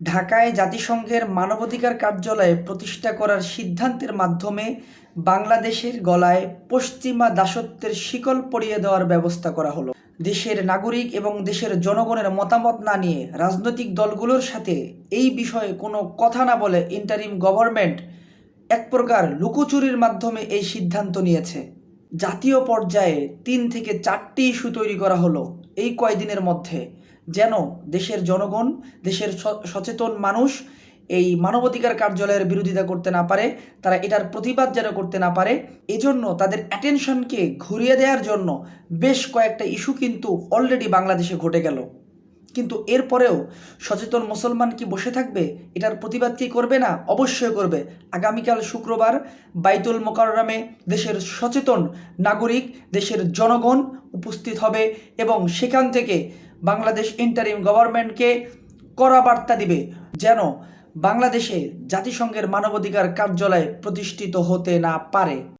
ঢাকায় জাতিসংঘের মানবাধিকার কার্যালয়ে প্রতিষ্ঠা করার সিদ্ধান্তের মাধ্যমে বাংলাদেশের গলায় পশ্চিমা দাসত্বের শিকল পরিয়ে দেওয়ার ব্যবস্থা করা হলো। দেশের নাগরিক এবং দেশের জনগণের মতামত না নিয়ে রাজনৈতিক দলগুলোর সাথে এই বিষয়ে কোনো কথা না বলে ইন্টারিম গভর্নমেন্ট এক প্রকার লুকোচুরির মাধ্যমে এই সিদ্ধান্ত নিয়েছে। জাতীয় পর্যায়ে তিন থেকে চারটি ইস্যু তৈরি করা হলো এই কয়দিনের মধ্যে। যেন দেশের জনগণ, দেশের সচেতন মানুষ এই মানবাধিকার কার্যালয়ের বিরোধিতা করতে না পারে, তারা এটার প্রতিবাদ যেন করতে না পারে, এজন্য তাদের অ্যাটেনশনকে ঘুরিয়ে দেওয়ার জন্য বেশ কয়েকটা ইস্যু কিন্তু অলরেডি বাংলাদেশে ঘটে গেল। কিন্তু এরপরেও সচেতন মুসলমান কি বসে থাকবে? এটার প্রতিবাদ কি করবে না? অবশ্যই করবে। আগামীকাল শুক্রবার বাইতুল মোকাররমে দেশের সচেতন নাগরিক, দেশের জনগণ উপস্থিত হবে এবং সেখান থেকে বাংলাদেশ ইন্টারিম গভর্নমেন্টকে কড়া বার্তা দিবে যেন বাংলাদেশে জাতিসংঘের মানবাধিকার কার্যালয় প্রতিষ্ঠিত হতে না পারে।